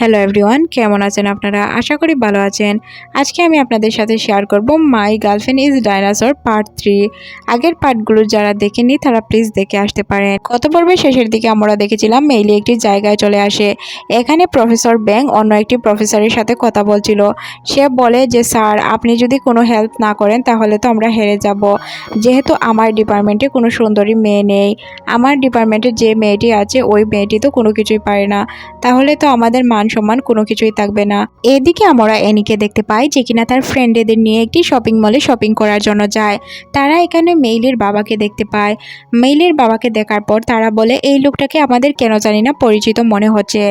Hello everyone কেমন আছেন আপনারা? আশা করি ভালো আছেন। আজকে আমি আপনাদের সাথে শেয়ার করব my girlfriend is dinosaur part three আগের পার্টগুলো যারা দেখেনি তারা প্লিজ দেখে আসতে পারেন। গত পর্বের শেষের দিকে আমরা দেখেছিলাম মেইলি একটি জায়গায় চলে আসে। এখানে প্রফেসর ব্যাং অন্য একটি প্রফেসরের সাথে কথা বলছিল। সে বলে যে, স্যার, আপনি যদি কোনো হেল্প না করেন, তাহলে তো আমরা হেরে যাব। যেহেতু আমার ডিপার্টমেন্টে কোনো সুন্দরী মেয়ে নেই। আমার ডিপার্টমেন্টে যে মেয়েটি আছে, ওই মেয়েটি তো কোনো কিছুই পারে না। তাহলে তো আমাদের মান সম্মান কোনো কিছুই থাকবে না। এদিকে আমরা এনিকে দেখতে পাই যে কিনা তার ফ্রেন্ডেদের নিয়ে একটি শপিং মলে শপিং করার জন্য যায়। তারা এখানে মেইলের বাবাকে দেখতে পায়। মেইলের বাবাকে দেখার পর তারা বলে, এই লোকটাকে আমাদের কেন জানি না পরিচিত মনে হচ্ছে।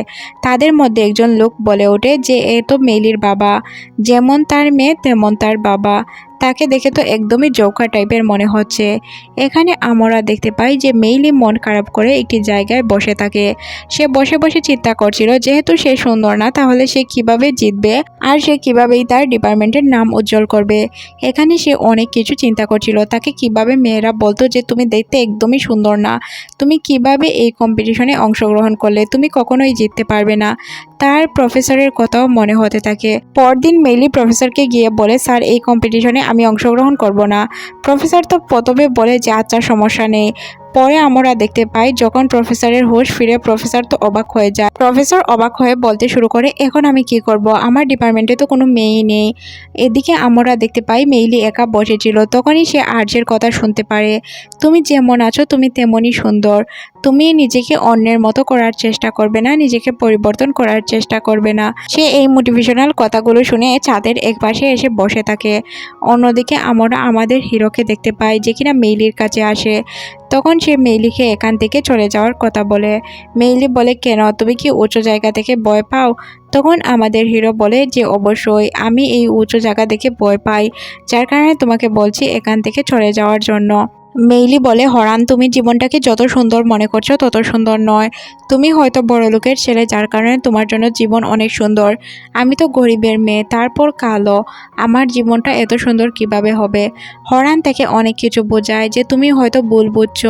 তাদের মধ্যে একজন লোক বলে ওঠে যে, এ তো মেইলির বাবা। যেমন তার মেয়ে, তেমন তার বাবা। তাকে দেখে তো একদমই জৌকা টাইপের মনে হচ্ছে। এখানে আমরা দেখতে পাই যে মেইলি মন খারাপ করে একটি জায়গায় বসে থাকে। সে বসে বসে চিন্তা করছিল, যেহেতু সে সুন্দর না, তাহলে সে কীভাবে জিতবে? আর সে কিভাবেই তার ডিপার্টমেন্টের নাম উজ্জ্বল করবে? এখানে সে অনেক কিছু চিন্তা করছিল। তাকে কীভাবে মেয়েরা বলতো যে, তুমি দেখতে একদমই সুন্দর না। তুমি কীভাবে এই কম্পিটিশনে অংশগ্রহণ করলে? তুমি কখনোই জিততে পারবে না। তার প্রফেসরের কথাও মনে হতে থাকে। পরদিন মেইলি প্রফেসরকে গিয়ে বলে, স্যার, এই কম্পিটিশনে আমি অংশগ্রহণ করব না। প্রফেসর তো প্রথমে বলে যে আচ্ছা সমস্যা নেই। পরে আমরা দেখতে পাই যখন প্রফেসরের হোশ ফিরে প্রফেসর তো অবাক হয়ে যায়। প্রফেসর অবাক হয়ে বলতে শুরু করে, এখন আমি কি করব? আমার ডিপার্টমেন্টে তো কোনো মেয়ে নেই। এদিকে আমরা দেখতে পাই মেইলি একা বসেছিল তখনই সে আর্যের কথা শুনতে পারে। তুমি যেমন আছো, তুমি তেমনই সুন্দর। তুমি নিজেকে অন্যের মতো করার চেষ্টা করবে না, নিজেকে পরিবর্তন করার চেষ্টা করবে না। সে এই মোটিভেশনাল কথাগুলো শুনে ছাদের একপাশে এসে বসে থাকে। অন্যদিকে আমরা আমাদের হিরোকে দেখতে পাই যে কিনা মেইলির কাছে আসে। তখন সে মেইলিকে এখান থেকে চলে যাওয়ার কথা বলে। মেইলি বলে, কেন? তুমি কি উঁচু জায়গা থেকে ভয় পাও? তখন আমাদের হিরো বলে যে, অবশ্যই, আমি এই উঁচু জায়গা দেখে ভয় পাই। যার কারণে তোমাকে বলছি এখান থেকে চলে যাওয়ার জন্য। মেইলি বলে, হরান, তুমি জীবনটাকে যত সুন্দর মনে করছ, তত সুন্দর নয়। তুমি হয়তো বড় লোকের ছেলে, যার কারণে তোমার জন্য জীবন অনেক সুন্দর। আমি তো গরিবের মেয়ে, তারপর কালো। আমার জীবনটা এত সুন্দর কীভাবে হবে? হরান থেকে অনেক কিছু বোঝায় যে, তুমি হয়তো ভুল বুঝছ।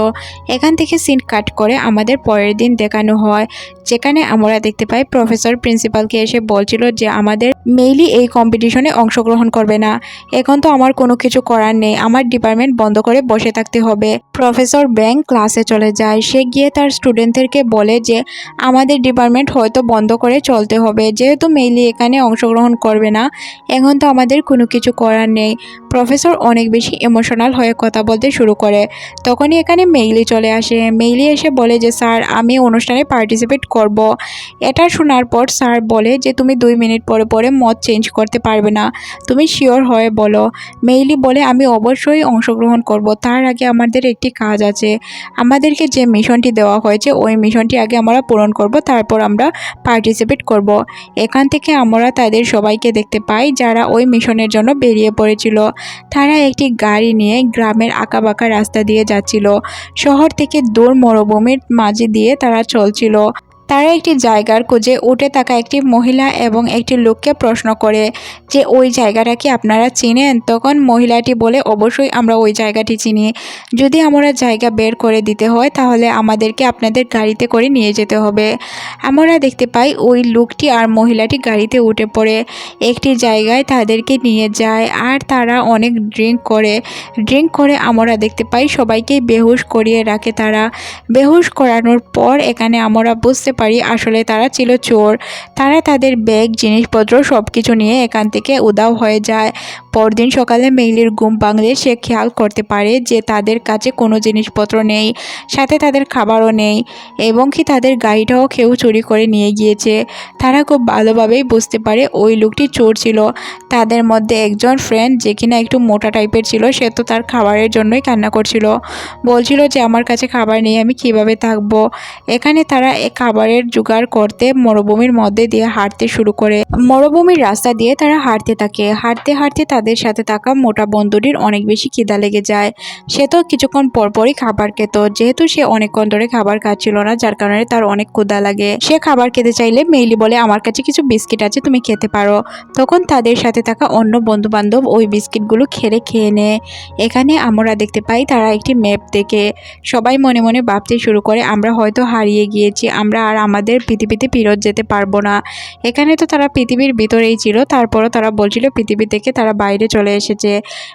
এখান থেকে সিন কাট করে আমাদের পরের দিন দেখানো হয়। যেখানে আমরা দেখতে পাই, প্রফেসর প্রিন্সিপালকে এসে বলছিল যে, আমাদের মেইলি এই কম্পিটিশনে অংশগ্রহণ করবে না। এখন তো আমার কোনো কিছু করার নেই। আমার ডিপার্টমেন্ট বন্ধ করে বসে থাকতে হবে। প্রফেসর ব্যাং ক্লাসে চলে যায়। সে গিয়ে তার স্টুডেন্টদেরকে বলে যে, আমাদের ডিপার্টমেন্ট হয়তো বন্ধ করে চলতে হবে। যেহেতু মেইলি এখানে অংশগ্রহণ করবে না, এখন তো আমাদের কোনো কিছু করার নেই। প্রফেসর অনেক বেশি ইমোশনাল হয়ে কথা বলতে শুরু করে। তখনই এখানে মেইলি চলে আসে। মেইলি এসে বলে যে, স্যার, আমি অনুষ্ঠানে পার্টিসিপেট করব। এটা শোনার পর স্যার বলে যে, তুমি দুই মিনিট পরে পরে মত চেঞ্জ করতে পারবে না। তুমি শিওর হয়ে বলো। মেইলি বলে, আমি অবশ্যই অংশগ্রহণ করব। তার আগে আমাদের একটি কাজ আছে। আমাদেরকে যে মিশনটি দেওয়া হয়েছে, ওই মিশনটি আগে আমরা পূরণ করব, তারপর আমরা পার্টিসিপেট করব। এখান থেকে আমরা তাদের সবাইকে দেখতে পাই যারা ওই মিশনের জন্য বেরিয়ে পড়েছিল। তারা একটি গাড়ি নিয়ে গ্রামের আঁকাবাঁকা রাস্তা দিয়ে যাচ্ছিল। শহর থেকে দূর মরুভূমির মাঝে দিয়ে তারা চলছিল। তারা একটি জায়গার খোঁজে উঠে থাকা একটি মহিলা এবং একটি লোককে প্রশ্ন করে যে, ওই জায়গাটা কি আপনারা চিনেন? তখন মহিলাটি বলে, অবশ্যই আমরা ওই জায়গাটি চিনি। যদি আমরা জায়গা বের করে দিতে হয়, তাহলে আমাদেরকে আপনাদের গাড়িতে করে নিয়ে যেতে হবে। আমরা দেখতে পাই, ওই লোকটি আর মহিলাটি গাড়িতে উঠে পড়ে। একটি জায়গায় তাদেরকে নিয়ে যায় আর তারা অনেক ড্রিঙ্ক করে। ড্রিঙ্ক করে আমরা দেখতে পাই সবাইকে বেহুশ করিয়ে রাখে তারা। বেহুশ করানোর পর এখানে আমরা বুঝতে পারি, আসলে তারা ছিল চোর। তারা তাদের ব্যাগ, জিনিসপত্র সব কিছু নিয়ে এখান থেকে উদাও হয়ে যায়। পরদিন সকালে মেইলির ঘুম ভাঙলে সে খেয়াল করতে পারে যে তাদের কাছে কোনো জিনিসপত্র নেই, সাথে তাদের খাবারও নেই এবং কি তাদের গাড়িটাও কেউ চুরি করে নিয়ে গিয়েছে। তারা খুব ভালোভাবেই বুঝতে পারে ওই লোকটি চোর ছিল। তাদের মধ্যে একজন ফ্রেন্ড যে কিনা একটু মোটা টাইপের ছিল, সে তো তার খাবারের জন্যই কান্না করছিল। বলছিল যে, আমার কাছে খাবার নেই, আমি কীভাবে থাকব? এখানে তারা এ খাবারের জোগাড় করতে মরুভূমির মধ্যে দিয়ে হাঁটতে শুরু করে। মরুভূমির রাস্তা দিয়ে তারা হাঁটতে থাকে। হাঁটতে হাঁটতে তাদের সাথে থাকা মোটা বন্ধুটির অনেক বেশি খিদা লেগে যায়। সে তো কিছুক্ষণ পরপরই খাবার খেত। যেহেতু সে অনেকক্ষণ ধরে খাবার খাচ্ছিল না, যার কারণে তার অনেক ক্ষুদা লাগে। সে খাবার খেতে চাইলে মেইলি বলে, আমার কাছে কিছু বিস্কিট আছে, তুমি খেতে পারো। তখন তাদের সাথে থাকা অন্য বন্ধু বান্ধব ওই বিস্কিটগুলো খেলে খেয়ে নেয়। এখানে আমরা দেখতে পাই, তারা একটি ম্যাপ দেখে সবাই মনে মনে ভাবতে শুরু করে, আমরা হয়তো হারিয়ে গিয়েছি, আমরা আর আমাদের পৃথিবীতে ফেরত যেতে পারব না। এখানে তো তারা পৃথিবীর ভিতরেই ছিল, তারপরও তারা বলছিল পৃথিবী থেকে তারা বাইরে চলে এসেছে।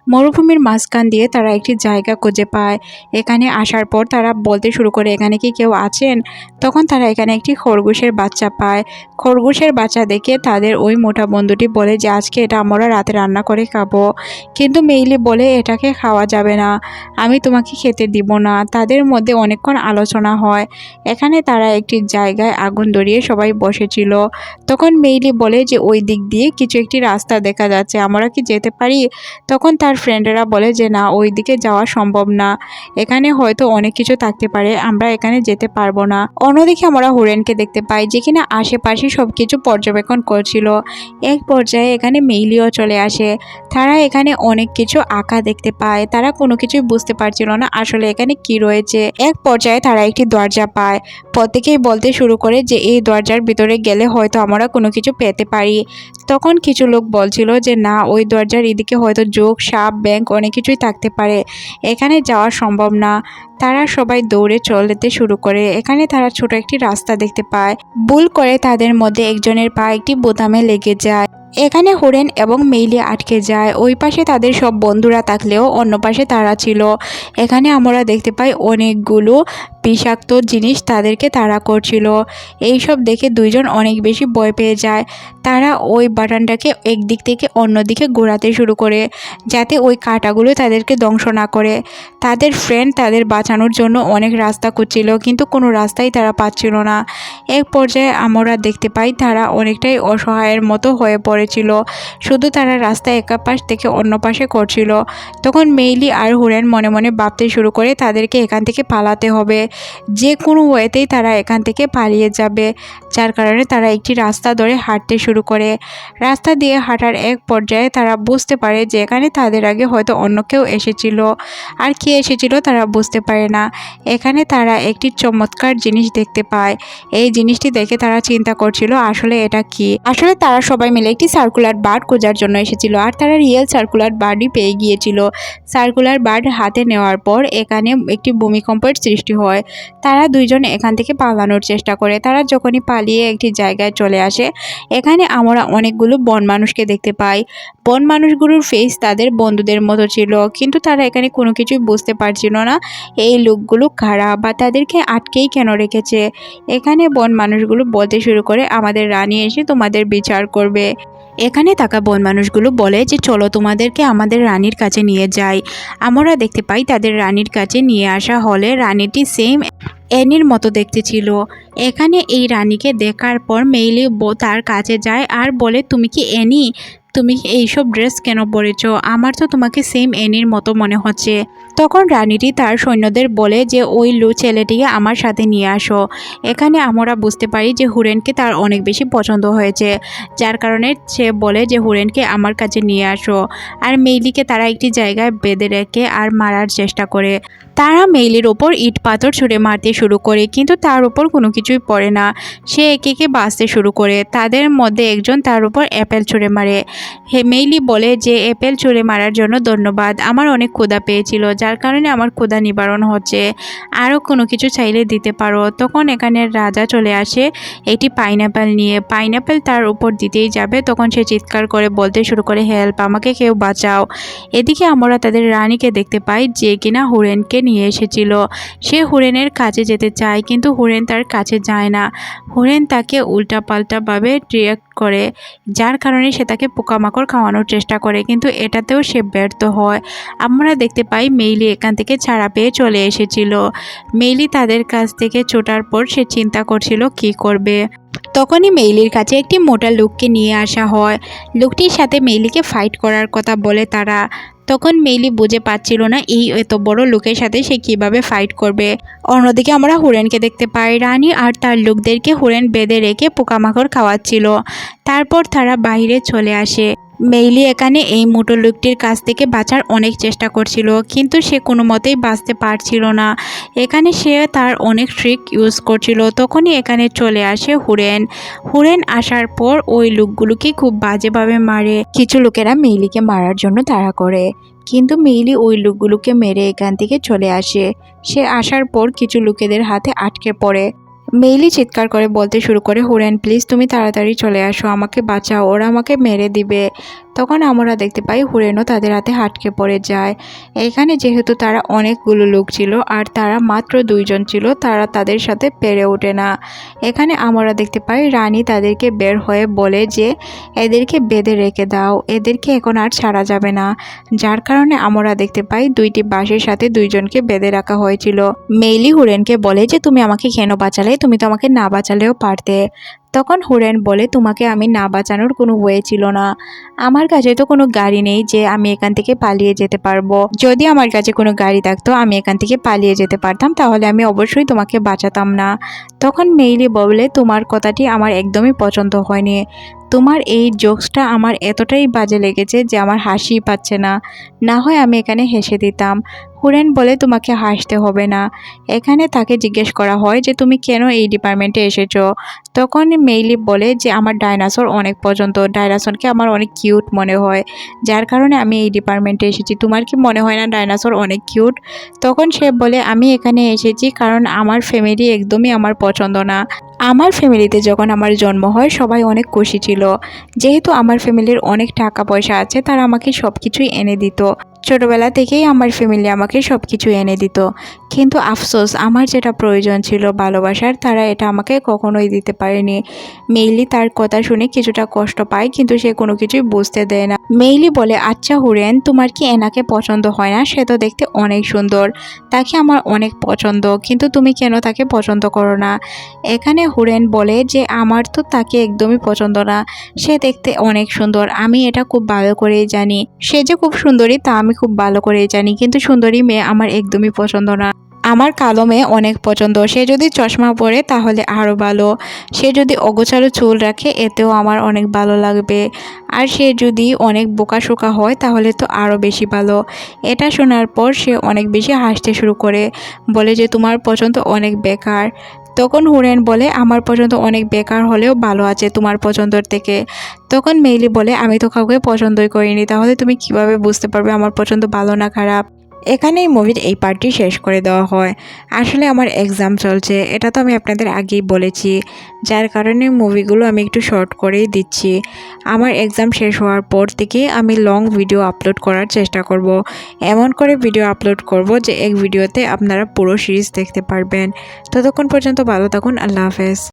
মরুভূমির মাঝখান দিয়ে তারা একটি জায়গা খুঁজে পায়। এখানে আসার পর তারা বলতে শুরু করে, এখানে কি কেউ আছেন? তখন তারা এখানে একটি খরগোশের বাচ্চা পায়। খরগোশের বাচ্চা দেখে তাদের ওই মোটা বন্ধুটি বলে যে, আজকে এটা আমরা রাতে রান্না করে খাব। কিন্তু মেইলি বলে, এটাকে খাওয়া যাবে না। আমি তোমাকে খেতে দিব না। তাদের মধ্যে অনেকক্ষণ আলোচনা হয়। এখানে তারা একটি জায়গায় আগুন ধরিয়ে সবাই বসেছিল। তখন মেইলি বলে যে, ওই দিক দিয়ে কিছু একটি রাস্তা দেখা যাচ্ছে, আমরা কি যেতে পারি? তখন তার ফ্রেন্ডেরা বলে যে, না, ওই দিকে যাওয়া সম্ভব না। এখানে হয়তো অনেক কিছু থাকতে পারে, আমরা এখানে যেতে পারব না। অন্যদিকে আমরা হুরেনকে দেখতে পাই, যে কিনা আশেপাশে সব কিছু পর্যবেক্ষণ করছিল। এক পর্যায়ে এখানে মেইলিও চলে আসে। তারা এখানে অনেক কিছু আঁকা দেখতে পায়। তারা কোনো কিছুই বুঝতে পারছিল না আসলে এখানে কি রয়েছে। এক পর্যায়ে তারা একটি দরজা পায়। প্রত্যেকেই বলতে শুরু করে যে এই দরজার ভিতরে গেলে হয়তো আমরা কোনো কিছু পেতে পারি। তখন কিছু লোক বলছিল যে, না, ওই দরজার এদিকে হয়তো যোগ, সাপ, ব্যাংক অনেক কিছুই থাকতে পারে। এখানে যাওয়া সম্ভব না। তারা সবাই দৌড়ে চলতে শুরু করে। এখানে তারা ছোট একটি রাস্তা দেখতে পায়। ভুল করে তাদের মধ্যে একজনের পা একটি বোতামে লেগে যায়। এখানে হরেন এবং মেইলি আটকে যায়। ওই পাশে তাদের সব বন্ধুরা থাকলেও অন্য পাশে তারা ছিল। এখানে আমরা দেখতে পাই অনেকগুলো বিষাক্ত জিনিস তাদেরকে তাড়া করছিল। এইসব দেখে দুইজন অনেক বেশি ভয় পেয়ে যায়। তারা ওই বাটনটাকে একদিক থেকে অন্য দিকে ঘোরাতে শুরু করে, যাতে ওই কাঁটাগুলো তাদেরকে ধ্বংস না করে। তাদের ফ্রেন্ড তাদের বাঁচানোর জন্য অনেক রাস্তা খুঁজছিল, কিন্তু কোনো রাস্তাই তারা পাচ্ছিল না। এক পর্যায়ে আমরা দেখতে পাই তারা অনেকটাই অসহায়ের মতো হয়ে পড়েছিল। শুধু তারা রাস্তা একা পাশ থেকে অন্য পাশে করছিল। তখন মেইলি আর হুরেন মনে মনে ভাবতে শুরু করে তাদেরকে এখান থেকে পালাতে হবে। যে কোনো ওয়েতেই তারা এখান থেকে পালিয়ে যাবে, যার কারণে তারা একটি রাস্তা ধরে হাঁটতে শুরু করে। রাস্তা দিয়ে হাঁটার এক পর্যায়ে তারা বুঝতে পারে যে এখানে তাদের আগে হয়তো অন্য কেউ এসেছিল। আর কে এসেছিল তারা বুঝতে পারে না। এখানে তারা একটি চমৎকার জিনিস দেখতে পায়। এই জিনিসটি দেখে তারা চিন্তা করছিল, আসলে এটা কি? আসলে তারা সবাই মিলে একটি সার্কুলার বার্ড খোঁজার জন্য এসেছিল, আর তারা রিয়েল সার্কুলার বার্ডই পেয়ে গিয়েছিল। সার্কুলার বার্ড হাতে নেওয়ার পর এখানে একটি ভূমিকম্পের সৃষ্টি হয়। তারা দুইজন এখান থেকে পালানোর চেষ্টা করে। তারা যখনই পালিয়ে একটি জায়গায় চলে আসে, এখানে আমরা অনেকগুলো বন মানুষকে দেখতে পাই। বন মানুষগুলোর ফেস তাদের বন্ধুদের মতো ছিল, কিন্তু তারা এখানে কোনো কিছুই বুঝতে পারছিল না। এই লোকগুলো কারা বা তাদেরকে আটকেই কেন রেখেছে? এখানে বন মানুষগুলো বলতে শুরু করে, আমাদের রানী এসে তোমাদের বিচার করবে। এখানে থাকা বন মানুষগুলো বলে যে, চলো তোমাদেরকে আমাদের রানীর কাছে নিয়ে যাই। আমরা দেখতে পাই তাদের রানীর কাছে নিয়ে আসা হলে রানীটি সেম অ্যানির মতো দেখতে ছিল। এখানে এই রানীকে দেখার পর মেইলি তার কাছে যায় আর বলে, তুমি কি অ্যানি তুমি এইসব ড্রেস কেন পরেছো? আমার তো তোমাকে সেম অ্যানির মতো মনে হচ্ছে। তখন রানীটি তার সৈন্যদের বলে যে, ওই লু ছেলেটিকে আমার সাথে নিয়ে আসো। এখানে আমরা বুঝতে পারি যে হুরেনকে তার অনেক বেশি পছন্দ হয়েছে। যার কারণে সে বলে যে, হুরেনকে আমার কাছে নিয়ে আসো। আর মেইলিকে তারা একটি জায়গায় বেঁধে রেখে আর মারার চেষ্টা করে। তারা মেইলির ওপর ইট পাথর ছুঁড়ে মারতে শুরু করে, কিন্তু তার উপর কোনো কিছুই পড়ে না। সে একে একে বাঁচতে শুরু করে। তাদের মধ্যে একজন তার উপর অ্যাপেল ছুঁড়ে মারে। হে, মেইলি বলে যে, অ্যাপেল ছুঁড়ে মারার জন্য ধন্যবাদ। আমার অনেক ক্ষুধা পেয়েছিল। যার কারণে আমার ক্ষুধা নিবারণ হচ্ছে। আরও কোনো কিছু চাইলে দিতে পারো। তখন এখানে রাজা চলে আসে একটি পাইনাপেল নিয়ে। পাইনাপেল তার উপর দিতেই যাবে। তখন সে চিৎকার করে বলতে শুরু করে, হেল্প, আমাকে কেউ বাঁচাও। এদিকে আমরা তাদের রানীকে দেখতে পাই যে কিনা হুরেনকে নিয়ে এসেছিল। সে হুরেনের কাছে যেতে চায়, কিন্তু হুরেন তার কাছে যায় না। হুরেন তাকে উল্টাপাল্টাভাবে রিয়াক্ট করে, যার কারণে সে তাকে পোকামাকড় খাওয়ানোর চেষ্টা করে, কিন্তু এটাতেও সে ব্যর্থ হয়। আমরা দেখতে পাই মেইলি এখান থেকে ছাড়া পেয়ে চলে এসেছিল। মেইলি তাদের কাছ থেকে ছোটার পর সে চিন্তা করছিল, কি করবে? তখনই মেইলির কাছে একটি মোটা লোককে নিয়ে আসা হয়। লোকটির সাথে মেইলিকে ফাইট করার কথা বলে তারা। তখন মেইলি বুঝে পাচ্ছিল না, এই এত বড় লোকের সাথে সে কীভাবে ফাইট করবে? অন্যদিকে আমরা হুরেনকে দেখতে পাই। রানী আর তার লোকদেরকে হুরেন বেঁধে রেখে পোকামাকড় খাওয়াচ্ছিল। তারপর তারা বাইরে চলে আসে। মেইলি এখানে এই মোটো লোকটির কাছ থেকে বাঁচার অনেক চেষ্টা করছিল, কিন্তু সে কোনো মতেই বাঁচতে পারছিল না। এখানে সে তার অনেক ট্রিক ইউজ করছিল। তখনই এখানে চলে আসে হুরেন। হুরেন আসার পর ওই লোকগুলোকে খুব বাজেভাবে মারে। কিছু লোকেরা মেইলিকে মারার জন্য তাড়া করে, কিন্তু মেইলি ওই লোকগুলোকে মেরে এখান থেকে চলে আসে। সে আসার পর কিছু লোকেদের হাতে আটকে পড়ে। মেইলি চিৎকার করে বলতে শুরু করে, হোরেন প্লিজ তুমি তাড়াতাড়ি চলে আসো, আমাকে বাঁচাও, ওরা আমাকে মেরে দিবে। তখন আমরা দেখতে পাই হুরেনও তাদের হাতে হাটকে পড়ে যায়। এখানে যেহেতু তারা অনেকগুলো লোক ছিল আর তারা মাত্র দুইজন ছিল, তারা তাদের সাথে পেরে ওঠে না। এখানে আমরা দেখতে পাই রানী তাদেরকে বের হয়ে বলে যে, এদেরকে বেঁধে রেখে দাও, এদেরকে এখন আর ছাড়া যাবে না। যার কারণে আমরা দেখতে পাই দুইটি বাঁশের সাথে দুইজনকে বেঁধে রাখা হয়েছিল। মেইলি হুরেনকে বলে যে, তুমি আমাকে কেন বাঁচালে? তুমি তো আমাকে না বাঁচালেও পারতে। তখন হুরেন বলে, তোমাকে আমি না বাঁচানোর কোনো ওয়ে ছিল না। আমার কাছে তো কোনো গাড়ি নেই যে আমি এখান থেকে পালিয়ে যেতে পারব। যদি আমার কাছে কোনো গাড়ি থাকতো, আমি এখান থেকে পালিয়ে যেতে পারতাম, তাহলে আমি অবশ্যই তোমাকে বাঁচাতাম না। তখন মেইলি বলে, তোমার কথাটি আমার একদমই পছন্দ হয়নি। তোমার এই জোকসটা আমার এতটাই বাজে লেগেছে যে আমার হাসি পাচ্ছে না। না হয় আমি এখানে হেসে দিতাম। হুরেন বলে তোমাকে হাসতে হবে না। এখানে তাকে জিজ্ঞেস করা হয় যে, তুমি কেন এই ডিপার্টমেন্টে এসেছ? তখন মেইলি বলে যে, আমার ডাইনাসর অনেক পছন্দ। ডাইনাসরকে আমার অনেক কিউট মনে হয়। যার কারণে আমি এই ডিপার্টমেন্টে এসেছি। তোমার কি মনে হয় না ডাইনাসর অনেক কিউট তখন সে বলে, আমি এখানে এসেছি কারণ আমার ফ্যামিলি একদমই আমার পছন্দ না। আমার ফ্যামিলিতে যখন আমার জন্ম হয়, সবাই অনেক খুশি ছিল। যেহেতু আমার ফ্যামিলির অনেক টাকা পয়সা আছে, তারা আমাকে সব কিছুই এনে দিত। ছোটোবেলা থেকেই আমার ফ্যামিলি আমাকে সব কিছু এনে দিত। কিন্তু আফসোস, আমার যেটা প্রয়োজন ছিল ভালোবাসার, তারা এটা আমাকে কখনোই দিতে পারেনি। মেইলি তার কথা শুনে কিছুটা কষ্ট পায়, কিন্তু সে কোনো কিছুই বুঝতে দেয় না। মেইলি বলে আচ্ছা হুরেন, তোমার কি এনাকে পছন্দ হয় না? সে তো দেখতে অনেক সুন্দর। তাকে আমার অনেক পছন্দ, কিন্তু তুমি কেন তাকে পছন্দ করো না? এখানে হুরেন বলে যে, আমার তো তাকে একদমই পছন্দ না। সে দেখতে অনেক সুন্দর। আমি এটা খুব ভালো করেই জানি। সে যে খুব সুন্দরী, তা আমি খুব ভালো করেই জানি। কিন্তু সুন্দরী মেয়ে আমার একদমই পছন্দ না। আমার কালো মেয়ে অনেক পছন্দ। সে যদি চশমা পরে তাহলে আরও ভালো। সে যদি অগোছালো চুল রাখে, এতেও আমার অনেক ভালো লাগবে। আর সে যদি অনেক বোকাশোকা হয়, তাহলে তো আরও বেশি ভালো। এটা শোনার পর সে অনেক বেশি হাসতে শুরু করে। বলে যে, তোমার পছন্দ অনেক বেকার। তখন হুরেন বলে, আমার পছন্দ অনেক বেকার হলেও ভালো আছে তোমার পছন্দর থেকে। তখন মেইলি বলে, আমি তো কাউকে পছন্দই করিনি। তাহলে তুমি কীভাবে বুঝতে পারবে আমার পছন্দ ভালো না খারাপ? এখানেই মুভির এই পার্টটি শেষ করে দেওয়া হয়। আসলে আমার এক্সাম চলছে, এটা তো আমি আপনাদের আগেই বলেছি। যার কারণে মুভিগুলো আমি একটু শর্ট করেই দিচ্ছি। আমার এক্সাম শেষ হওয়ার পর থেকে আমি লং ভিডিও আপলোড করার চেষ্টা করব। এমন করে ভিডিও আপলোড করব যে এক ভিডিওতে আপনারা পুরো সিরিজ দেখতে পারবেন। ততক্ষণ পর্যন্ত ভালো থাকুন, আল্লাহ হাফেজ।